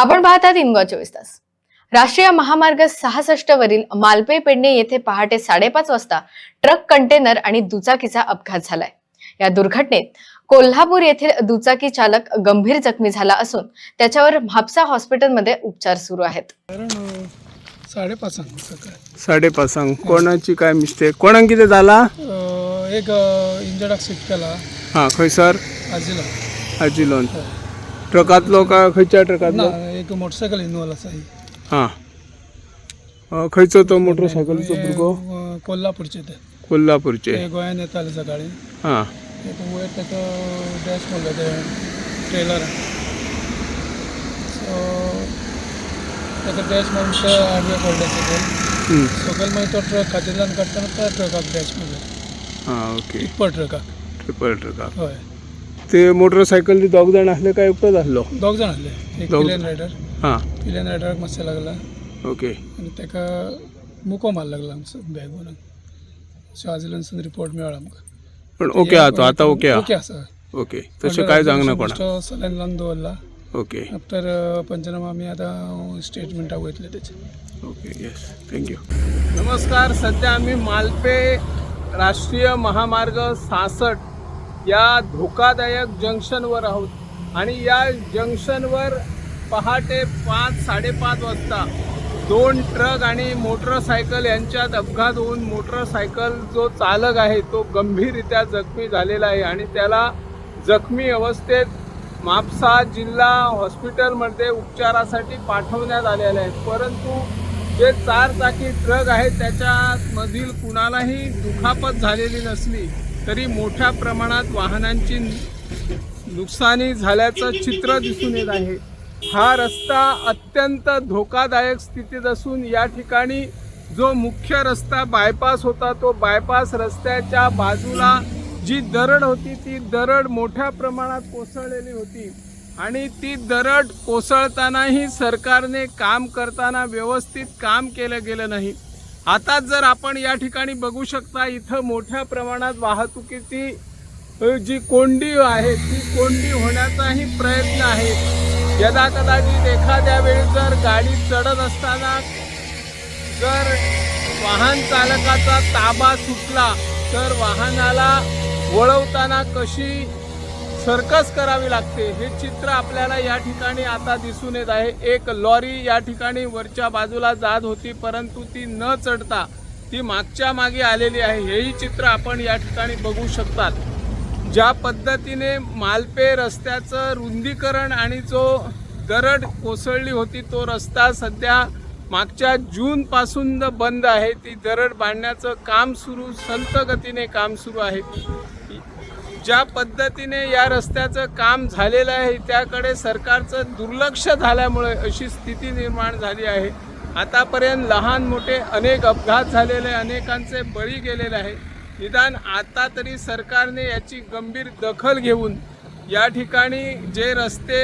आपण पाहतात इनगॉ चोवीस तास. राष्ट्रीय महामार्ग सहासष्ट वरील मालपे पेडणे येथे पहाटे साडेपाच वाजता ट्रक कंटेनर आणि दुचाकीचा अपघात झालाय. या दुर्घटनेत कोल्हापूर येथील दुचाकी चालक गंभीर जखमी झाला असून त्याच्यावर म्हापसा हॉस्पिटलमध्ये उपचार सुरू आहेत. कारण अ, साडेपाचांक कोणाची काय मिस्टेक कोणाक कितें अ, एक इंजडाक केला. हां खंयसर आजिला. आजिलोन ट्रकांतलो काय खंयच्या ट्रकांतलो ना एक मोटरसायकल इनवॉल्व आसा ही हां. अ, खंयचो तो मोटरसायकलीचो भुरगो हे, अ, कोल्हापूरचे ते. कोल्हापूरचे. ते गोंयान येताले सकाळी. हां. वयर ताका डॅश मारलो ते ट्रेलर सो ताका डॅश मारून ते आडवे पडले सकयल हं. सकयल मागीर तो ट्रक खातीरल्यान काडटना त्या ट्रकाक डॅश मारलो हां ओके इप्पर ट्रकाक ट्रिपल ट्रकाक हय. ते मोटरसायकल दोग जाण आसले काय एकटोच आसलो दोग जाण आसले एक दोग- पिलियन रायडर हां. पिलियन रायडराक मातशें लागला. ओके. आनी ताका मुको मार लागला आमचो बॅग म्हणून सो आजिल्यानसून रिपोर्ट मेळ्ळा आमकां. पण ओके आहा तो आतां ओके ओके आसा ओके. तशें काय जावंक ना तो सलायन लावन दवरला ओके. आफ्टर पंचनामा आमी आतां स्टेटमेंटाक वयतले तेचे ओके येस थँक्यू नमस्कार. सध्या आम्ही मालपे राष्ट्रीय महामार्ग सहासष्ट या धोकादायक जंक्शनवर आहोत. आणि या जंक्शनवर पहाटे पाच साडेपाच वाजता दोन ट्रक आणि मोटरसायकल यांच्यात अपघात होऊन मोटरसायकल जो चालक आहे तो गंभीररित्या जखमी झालेला आहे आणि त्याला जखमी अवस्थेत म्हापसा जिल्हा हॉस्पिटलमध्ये उपचारासाठी पाठवण्यात आलेले आहे परंतु जे चार चाकी ट्रक आहेत त्याच्यामधील कुणालाही दुखापत झालेली नसली तरी मोठ्या प्रमाणात वाहनांची नुकसानी झाल्याचं चित्र दिसून येत आहे. हा रस्ता अत्यंत धोकादायक स्थितीत असून या ठिकाणी जो मुख्य रस्ता बायपास होता तो बायपास रस्त्याच्या बाजूला जी दरड होती ती दरड मोठ्या प्रमाणात कोसळलेली होती. आणि ती दरड कोसळतानाही सरकारने काम करताना व्यवस्थित काम केलं गेलं नाही. आता जर आपण या ठिकाणी बघू शकता इथं मोठ्या प्रमाणात वाहतुकीची जी कोंडी आहे ती कोंडी होण्याचाही प्रयत्न आहे. यदा कदाचित एखाद्या वेळी जर गाडी चढत असताना जर वाहन चालकाचा ताबा सुटला तर वाहनाला वळवताना कशी सर्कस करावी लागते. हे चित्र आपल्याला या ठिकाणी आता दिसून येत आहे. एक लॉरी या ठिकाणी वरच्या बाजूला जात होती परंतु ती न चढता ती मागच्या मागे आलेली आहे. हेही चित्र आपण या ठिकाणी बघू शकतात. ज्या पद्धतीने मालपे रस्त्याचं रुंदीकरण आणि जो दरड कोसळली होती तो रस्ता सध्या मागच्या जूनपासून बंद आहे. ती दरड बांधण्याचं काम सुरू संत गतीने काम सुरू आहे. ज्या पद्धतीने या रस्त्याचं काम झालेलं आहे त्याकडे सरकारचं दुर्लक्ष झाल्यामुळे अशी स्थिती निर्माण झाली आहे. आतापर्यंत लहान मोठे अनेक अपघात झालेले अनेकांचे बळी गेलेले आहे. निदान आता तरी सरकारने याची गंभीर दखल घेऊन या ठिकाणी जे रस्ते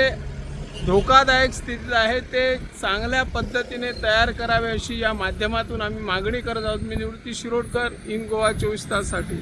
धोकादायक स्थितीत आहे ते चांगल्या पद्धतीने तयार करावे अशी या माध्यमातून आम्ही मागणी करत आहोत. मी निवृत्ती शिरोडकर इन गोवा चोवीस ताससाठी.